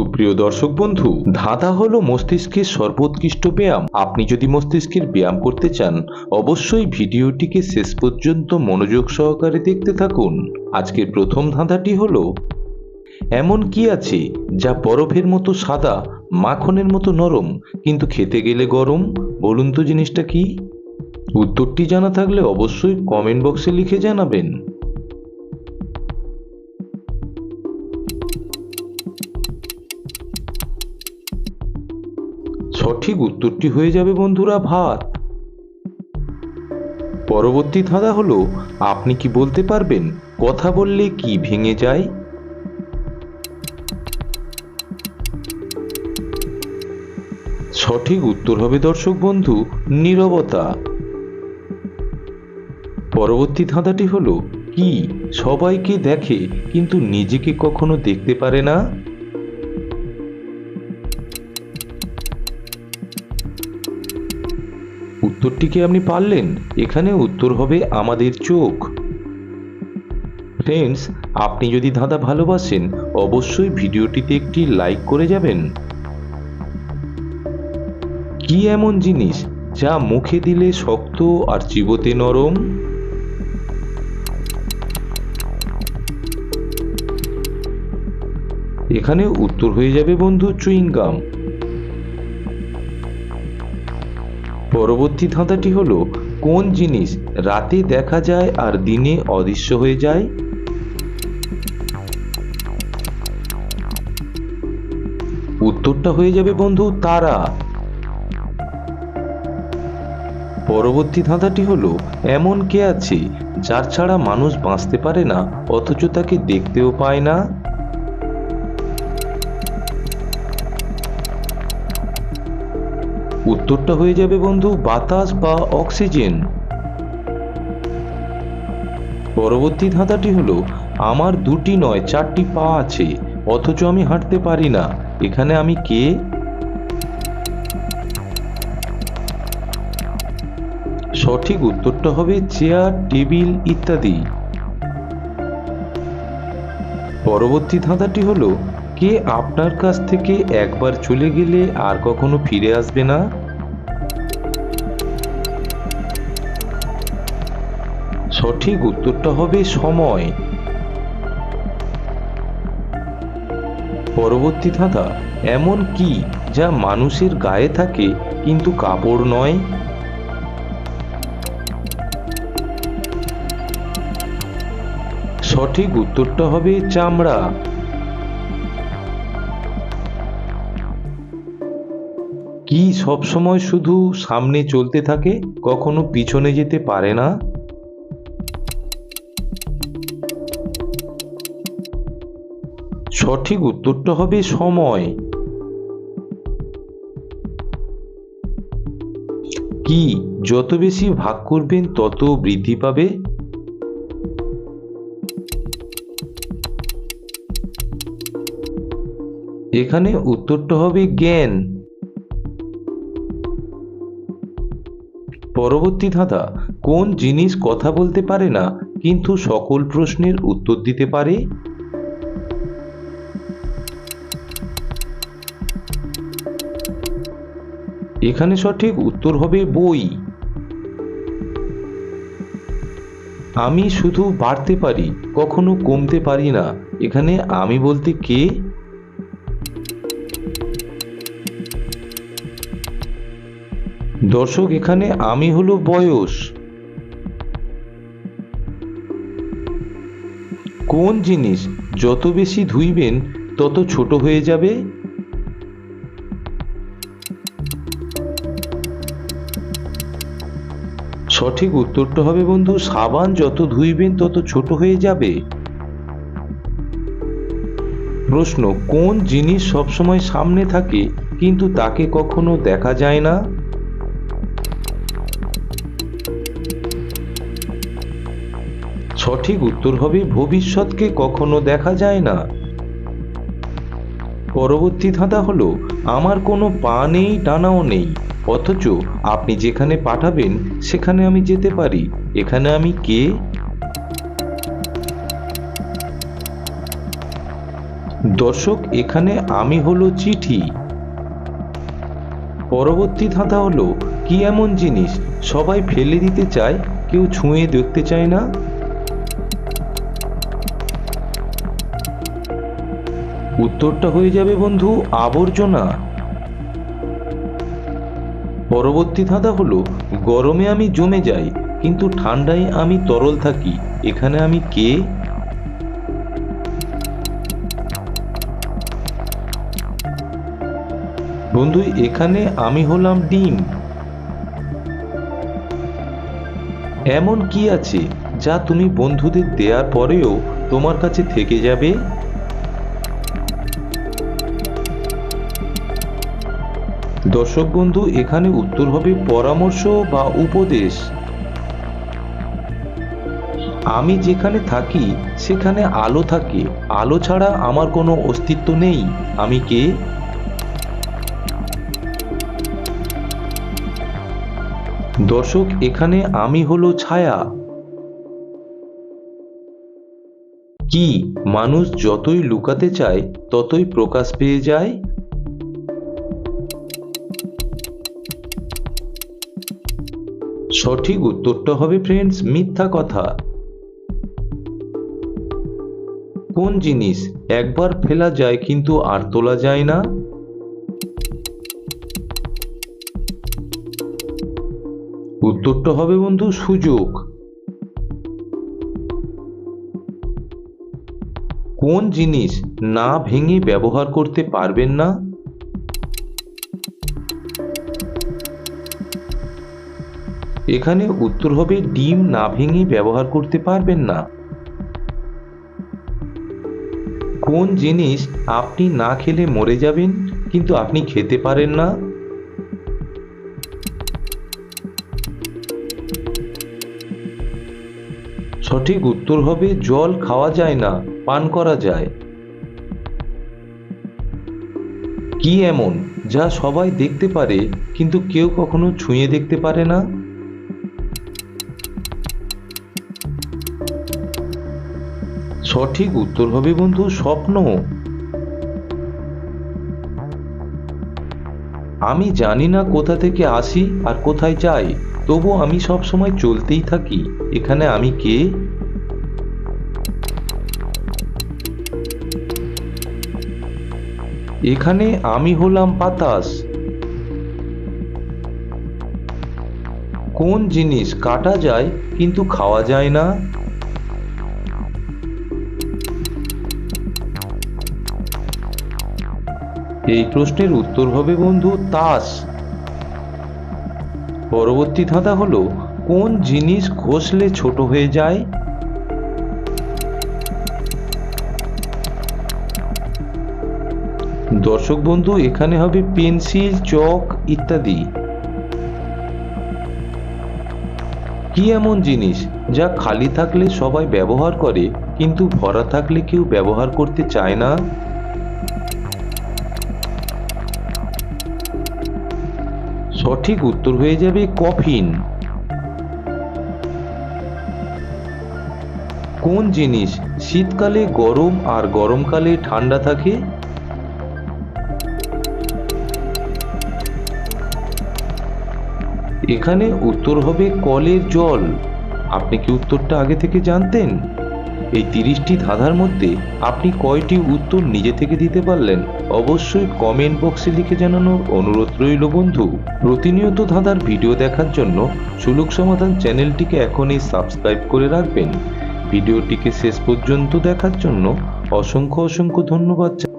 সুপ্রিয় দর্শক বন্ধু, ধাঁধা হলো মস্তিষ্কের সর্বোৎকৃষ্ট ব্যায়াম। আপনি যদি মস্তিষ্কের ব্যায়াম করতে চান, অবশ্যই ভিডিওটিকে শেষ পর্যন্ত মনোযোগ সহকারে দেখতে থাকুন। আজকের প্রথম ধাঁধাটি হলো, এমন কি আছে যা বরফের মতো সাদা, মাখনের মতো নরম, কিন্তু খেতে গেলে গরম? বলুন তো জিনিসটা কি? উত্তরটি জানা থাকলে অবশ্যই কমেন্ট বক্সে লিখে জানাবেন। উত্তরটি হয়ে যাবে বন্ধুরা ভাত। পরবর্তী ধাঁধা হলো, আপনি কি বলতে পারবেন কথা বললে কি ভেঙে যায়? সঠিক উত্তর হবে দর্শক বন্ধু, নীরবতা। পরবর্তী ধাঁধাটি হলো, কি সবাইকে দেখে কিন্তু নিজেকে কখনো দেখতে পারে না? উত্তরটি কি আপনি পারলেন? এখানে উত্তর হবে আমাদের চোখ। ফ্রেন্ডস আপনি যদি ধাঁধা ভালোবাসেন, অবশ্যই ভিডিওটিতে একটি লাইক করে যাবেন। কি এমন জিনিস যা মুখে দিলে শক্ত আর চিবোতে নরম? এখানে উত্তর হয়ে যাবে বন্ধু, চুইংগাম। পরবর্তী ধাঁধাটি হলো, কোন জিনিস রাতে দেখা যায় আর দিনে অদৃশ্য হয়ে যায়? উত্তরটা হয়ে যাবে বন্ধু, তারা। পরবর্তী ধাঁধাটি হলো, এমন কে আছে যার ছাড়া মানুষ বাঁচতে পারে না, অথচ তাকে দেখতেও পায় না? উত্তরটা হয়ে যাবে বন্ধু বাতাস বা অক্সিজেন। পরবর্তী ধাঁধাটি হলো, আমার দুটি নয়, চারটি পা আছে, অথচ আমি হাঁটতে পারি না। এখানে আমি কে? সঠিক উত্তরটা হবে চেয়ার, টেবিল ইত্যাদি। পরবর্তী ধাঁধাটি হলো, কে আপনার কাছ থেকে একবার চলে গেলে আর কখনো ফিরে আসবে না? সঠিক উত্তরটা হবে সময়। পরবর্তী ধাঁধা, এমন কি যা মানুষের গায়ে থাকে কিন্তু কাপড় নয়? সঠিক উত্তরটা হবে চামড়া। কি সবসময় শুধু সামনে চলতে থাকে, কখনো পিছনে যেতে পারে না? সঠিক উত্তরটা হবে সময়। কি যত বেশি ভাগ করবেন, তত বৃদ্ধি পাবে? এখানে উত্তরটা হবে জ্ঞান। পরবর্তী ধাঁধা, কোন জিনিস কথা বলতে পারে না, কিন্তু সকল প্রশ্নের উত্তর দিতে পারে? এখানে সঠিক উত্তর হবে বই। আমি শুধু বাড়তে পারি, কখনো কমতে পারি না। এখানে আমি বলতে কে? দর্শক, এখানে আমি হলো বয়স। কোন জিনিস যত বেশি ধুইবেন, তত ছোট হয়ে যাবে? সঠিক উত্তরটা হবে বন্ধু, সাবান যত ধুইবেন তত ছোট হয়ে যাবে। প্রশ্ন, কোন জিনিস সবসময় সামনে থাকে, কিন্তু তাকে কখনো দেখা যায় না? সঠিক উত্তর হবে, ভবিষ্যৎকে কখনো দেখা যায় না। পরবর্তী ধাঁধা হলো, আমার কোনো পা নেই ডানাও নেই। অথচ আপনি যেখানে পাঠাবেন, সেখানে আমি যেতে পারি। এখানে আমি কে? দর্শক, এখানে আমি হলো চিঠি। পরবর্তী ধাঁধা হলো, কি এমন জিনিস সবাই ফেলে দিতে চায়, কেউ ছুঁয়ে দেখতে চায় না? উত্তরটা হয়ে যাবে বন্ধু, আবর্জনা। পরবর্তী ধাঁধা হলো, গরমে আমি জমে যাই, কিন্তু ঠান্ডায় আমি তরল থাকি, এখানে আমি কে? বন্ধু এখানে আমি হলাম ডিম। এমন কি আছে, যা তুমি বন্ধুদের দেওয়ার পরেও তোমার কাছে থেকে যাবে? দর্শক বন্ধু, এখানে উত্তর হবে পরামর্শ বা উপদেশ। আমি যেখানে থাকি, সেখানে আলো থাকে। আলো ছাড়া আমার কোনো অস্তিত্ব নেই। আমি কে? দর্শক, এখানে আমি হলো ছায়া। কি? মানুষ যতই লুকাতে চায়, ততই প্রকাশ পেয়ে যায়। সঠিক উত্তরটা হবে ফ্রেন্ডস মিথ্যা কথা। কোন জিনিস একবার ফেলা যায় কিন্তু আর তোলা যায় না? উত্তরটা হবে বন্ধু সুযোগ। কোন জিনিস না ভেঙে ব্যবহার করতে পারবেন না? এখানে উত্তর হবে, ডিম না ভেঙে ব্যবহার করতে পারবেন না। কোন জিনিস আপনি না খেলে মরে যাবেন, কিন্তু আপনি খেতে পারেন না? সঠিক উত্তর হবে, জল খাওয়া যায় না, পান করা যায়। কি এমন, যা সবাই দেখতে পারে, কিন্তু কেউ কখনো ছুঁয়ে দেখতে পারে না? সঠিক উত্তর হবে বন্ধু স্বপ্ন। আমি জানি না কোথা থেকে আসি আর কোথায় যাই, তবু আমি সব সময় চলতেই থাকি। এখানে আমি কে? এখানে আমি হলাম বাতাস। কোন জিনিস কাটা যায় কিন্তু খাওয়া যায় না? এই প্রশ্নের উত্তর হবে বন্ধু তাস। পরবর্তী ধাঁধা হলো, কোন জিনিস ঘষলে ছোট হয়ে যায়? দর্শক বন্ধু, এখানে হবে পেন্সিল, চক ইত্যাদি। কি এমন জিনিস যা খালি থাকলে সবাই ব্যবহার করে, কিন্তু ভরা থাকলে কেউ ব্যবহার করতে চায় না? সঠিক উত্তর হয়ে যাবে কফিন। কোন জিনিস শীতকালে গরম আর গরমকালে ঠান্ডা থাকে? এখানে উত্তর হবে কলের জল। আপনি কি উত্তরটা আগে থেকে জানতেন? এই তিরিশটি ধাঁধার মধ্যে আপনি কয়টি উত্তর নিজে থেকে দিতে পারলেন? অবশ্যই কমেন্ট বক্সে লিখে জানানোর অনুরোধ রইল বন্ধু। প্রতিনিয়ত ধাঁধার ভিডিও দেখার জন্য সুলুক সমাধান চ্যানেলটিকে এখনই সাবস্ক্রাইব করে রাখবেন। ভিডিওটিকে শেষ পর্যন্ত দেখার জন্য অসংখ্য অসংখ্য ধন্যবাদ।